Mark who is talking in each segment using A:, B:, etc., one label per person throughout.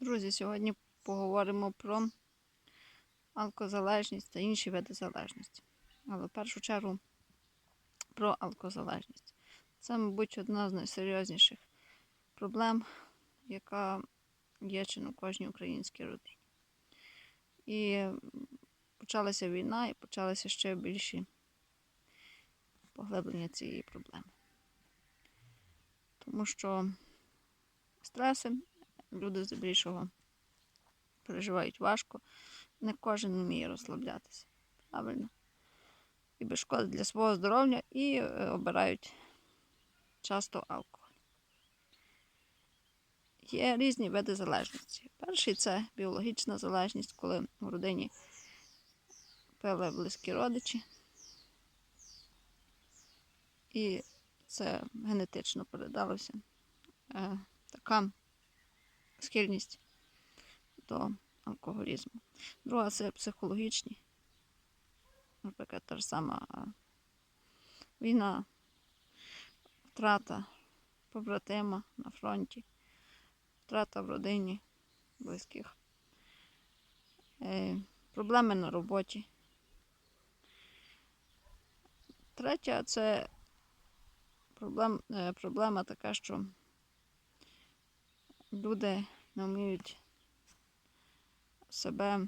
A: Друзі, сьогодні поговоримо про алкозалежність та інші види залежності. Але в першу чергу про алкозалежність. Це, мабуть, одна з найсерйозніших проблем, яка є чи в кожній українській родині. І почалася війна, і почалися ще більші поглиблення цієї проблеми. Тому що стреси люди здебільшого переживають важко, не кожен вміє розслаблятися. Правильно? І без шкоди для свого здоров'я і е, обирають часто алкоголь. Є різні види залежності. Перший це біологічна залежність, коли в родині пили близькі родичі. І це генетично передалося. Е, така схильність до алкоголізму. Друга це психологічні. Наприклад, та ж сама війна, втрата побратима на фронті, втрата в родині близьких, е, проблеми на роботі. Третя це проблем, е, проблема така, що люди не вміють себе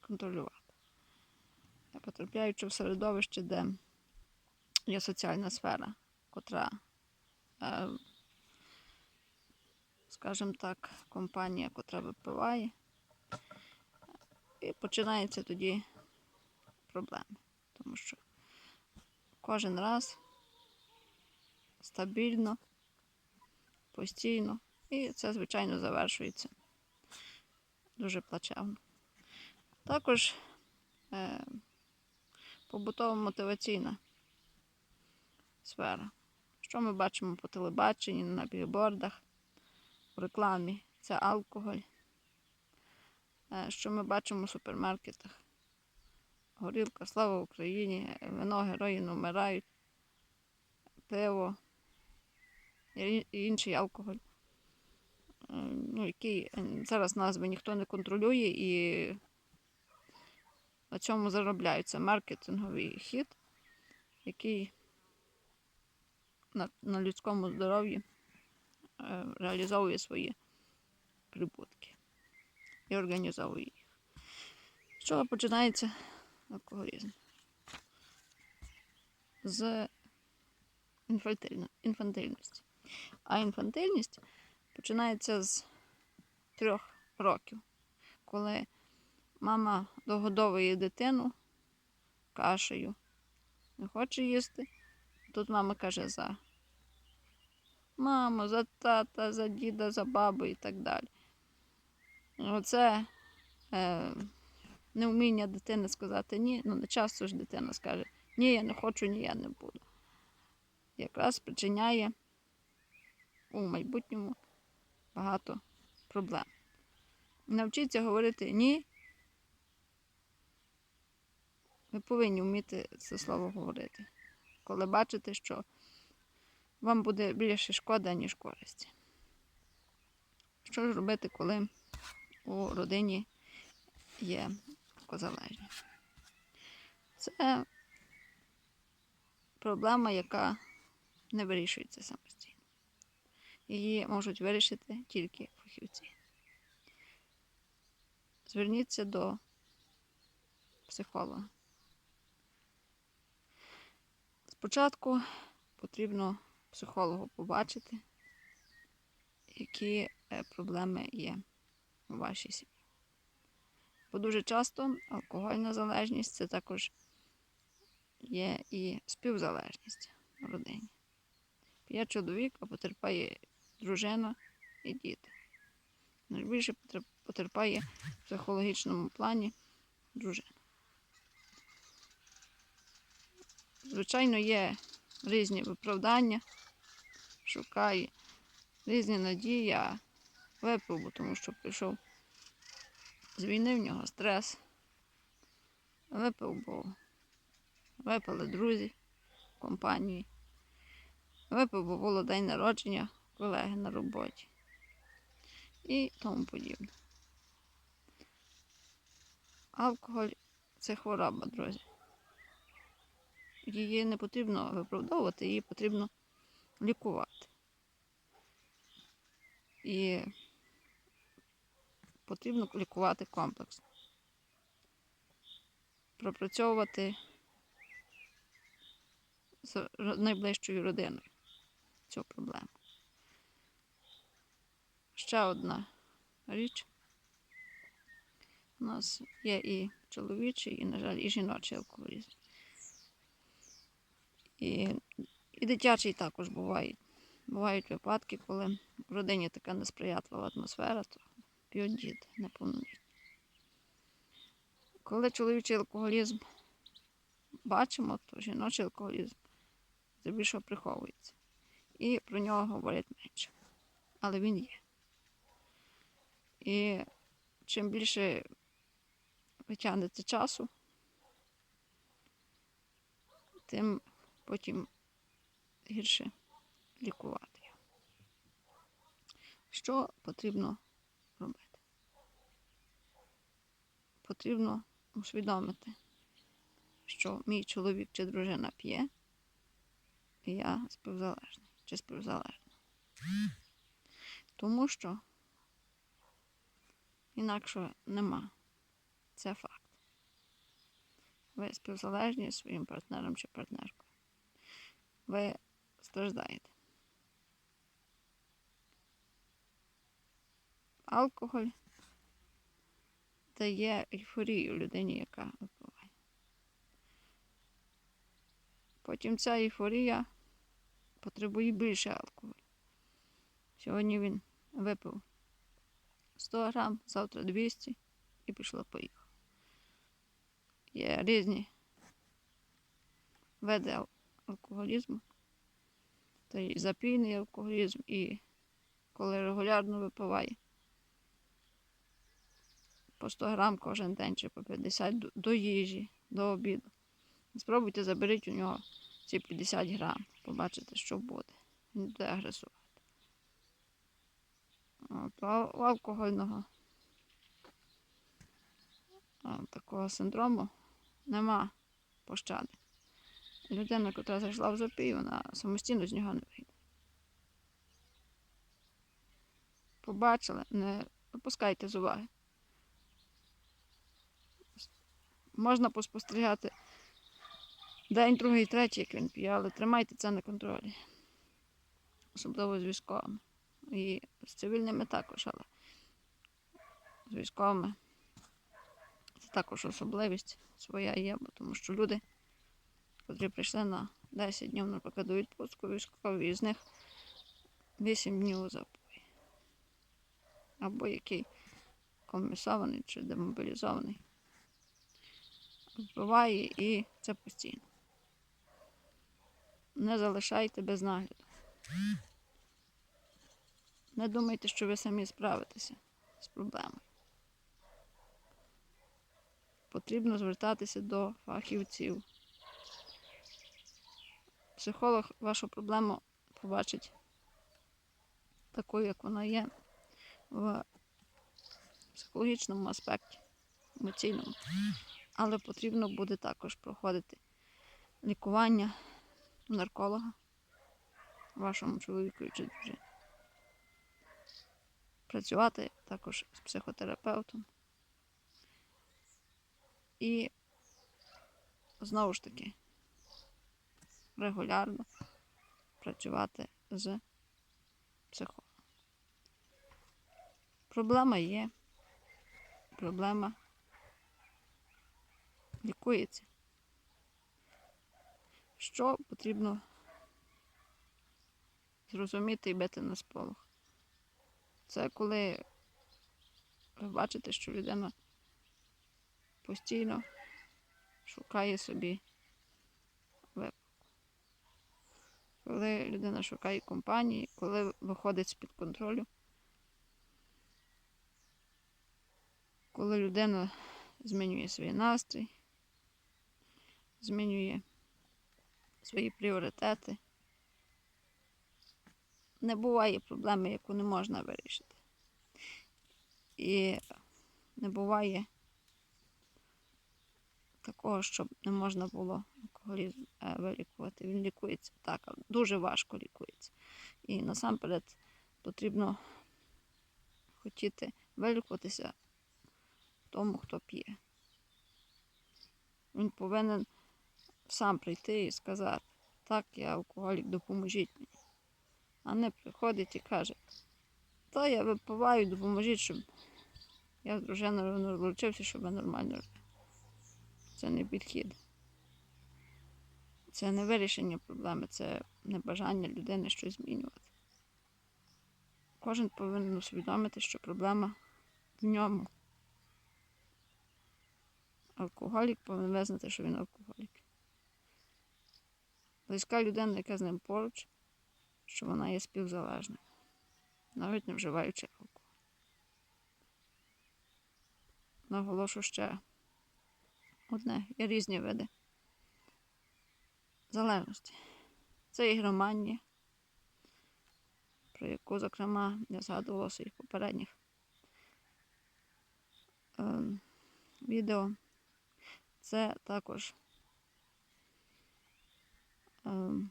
A: контролювати. Потрапляючи в середовище, де є соціальна сфера, котра, е, скажімо так, компанія, котра випиває, і починаються тоді проблеми. Тому що кожен раз стабільно, постійно і це, звичайно, завершується дуже плачевно. Також е, побутово-мотиваційна сфера. Що ми бачимо по телебаченні, на білбордах, в рекламі це алкоголь. Е, що ми бачимо в супермаркетах? Горілка, слава Україні, вино, герої не вмирають, пиво і інший алкоголь ну, який е, зараз назви ніхто не контролює і на цьому заробляється маркетинговий хід, який на, на людському здоров'ї е, реалізовує свої прибутки і організовує їх. З чого починається алкоголізм? З інфантильності. А інфантильність починається з трьох років, коли мама догодовує дитину кашею, не хоче їсти. Тут мама каже за маму, за тата, за діда, за бабу і так далі. Оце е, невміння дитини сказати ні, ну не часто ж дитина скаже, ні, я не хочу, ні, я не буду. Якраз спричиняє у майбутньому багато проблем. Навчіться говорити ні. Ви повинні вміти це слово говорити, коли бачите, що вам буде більше шкода, ніж користі. Що ж робити, коли у родині є козалежні? Це проблема, яка не вирішується самостійно. Її можуть вирішити тільки фахівці. Зверніться до психолога. Спочатку потрібно психологу побачити, які е, проблеми є у вашій сім'ї. Бо дуже часто алкогольна залежність це також є і співзалежність в родині. П'є чоловік, а потерпає дружина і діти. Найбільше потерпає в психологічному плані дружина. Звичайно, є різні виправдання, шукає різні надії, а випив, тому що прийшов з війни, в нього стрес. Випив, бо випили друзі компанії. Випив, бо було день народження колеги на роботі. і тому подібне. Алкоголь це хвороба, друзі. Її не потрібно виправдовувати, її потрібно лікувати. І потрібно лікувати комплексно. Пропрацьовувати з найближчою родиною цю проблему. Ще одна річ. У нас є і чоловічий, і, на жаль, і жіночий алкоголізм. І, і дитячий також буває. Бувають випадки, коли в родині така несприятлива атмосфера, то п'ють діти неповнолітні. Коли чоловічий алкоголізм бачимо, то жіночий алкоголізм здебільшого приховується. І про нього говорять менше. Але він є. І чим більше ви тягнете часу, тим потім гірше лікувати. Що потрібно робити? Потрібно усвідомити, що мій чоловік чи дружина п'є, і я співзалежний чи співзалежна. Тому що інакше нема. Це факт. Ви співзалежні зі своїм партнером чи партнеркою. Ви страждаєте. Алкоголь дає ейфорію людині, яка випиває. Потім ця ейфорія потребує більше алкоголю. Сьогодні він випив 100 грам, завтра 200 і пішло поїхало. Є різні види алкоголізму. Та й запійний алкоголізм, і коли регулярно випиває по 100 грам кожен день чи по 50 до- до їжі, до обіду. Спробуйте заберіть у нього ці 50 грам, побачите, що буде. Він буде агресувати. Алкогольного такого синдрому нема пощади. Людина, яка зайшла в запій, вона самостійно з нього не вийде. Побачили, не випускайте з уваги. Можна поспостерігати день, другий, третій, як він п'є, але тримайте це на контролі. Особливо з військовими. І з цивільними також, але з військовими це також особливість своя є, бо тому що люди, котрі прийшли на 10 днів, наприклад, до відпустку військові, із них 8 днів запої. Або який комісований чи демобілізований. Вбиває і це постійно. Не залишайте без нагляду. Не думайте, що ви самі справитеся з проблемою. Потрібно звертатися до фахівців. Психолог вашу проблему побачить такою, як вона є, в психологічному аспекті, емоційному. Але потрібно буде також проходити лікування нарколога, вашому чоловіку чи дружині. Працювати також з психотерапевтом. І знову ж таки регулярно працювати з психологом. Проблема є. Проблема лікується. Що потрібно зрозуміти і бити на сполох? Це коли ви бачите, що людина постійно шукає собі випадку. Коли людина шукає компанії, коли виходить з-під контролю, коли людина змінює свій настрій, змінює свої пріоритети. Не буває проблеми, яку не можна вирішити. І не буває такого, щоб не можна було алкоголізм е, вилікувати. Він лікується так, дуже важко лікується. І насамперед потрібно хотіти вилікуватися тому, хто п'є. Він повинен сам прийти і сказати, так, я алкоголік, допоможіть мені. А не приходить і каже, та я випиваю, допоможіть, щоб я з дружиною розлучився, щоб я нормально жив. Це не підхід. Це не вирішення проблеми, це небажання людини щось змінювати. Кожен повинен усвідомити, що проблема в ньому. Алкоголік повинен визнати, що він алкоголік. Близька людина, яка з ним поруч, що вона є співзалежною, навіть не вживаючи алкоголь. Наголошу ще одне, є різні види залежності. Це ігроманія, про яку, зокрема, я згадувала у своїх попередніх ем, відео. Це також ем,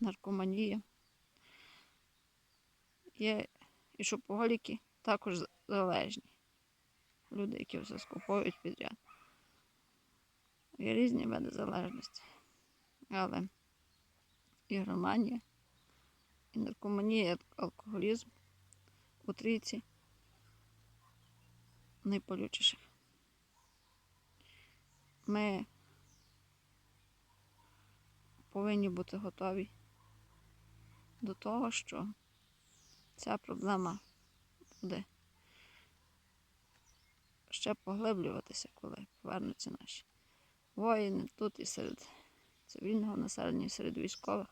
A: наркоманія. Є і шопоголіки також залежні. Люди, які все скуповують підряд. Є різні види залежності. Але ігроманія, і наркоманія, і алкоголізм у трійці найполючіших. Ми повинні бути готові до того, що ця проблема буде ще поглиблюватися, коли повернуться наші воїни тут і серед цивільного населення, і серед військових.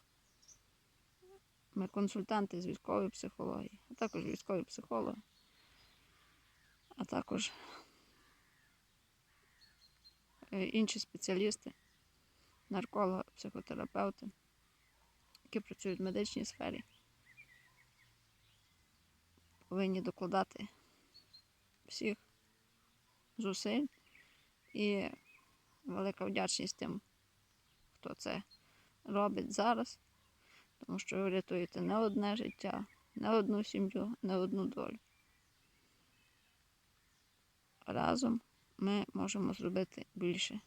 A: Ми консультанти з військової психології, а також військові психологи, а також е, інші спеціалісти, наркологи, психотерапевти, які працюють в медичній сфері, повинні докладати всіх зусиль і велика вдячність тим, хто це робить зараз, тому що ви рятуєте не одне життя, не одну сім'ю, не одну долю. Разом ми можемо зробити більше.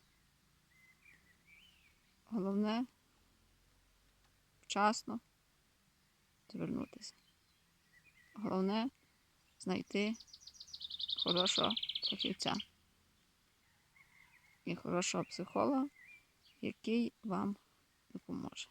A: Головне вчасно звернутися. Головне знайти хорошого фахівця і хорошого психолога, який вам допоможе.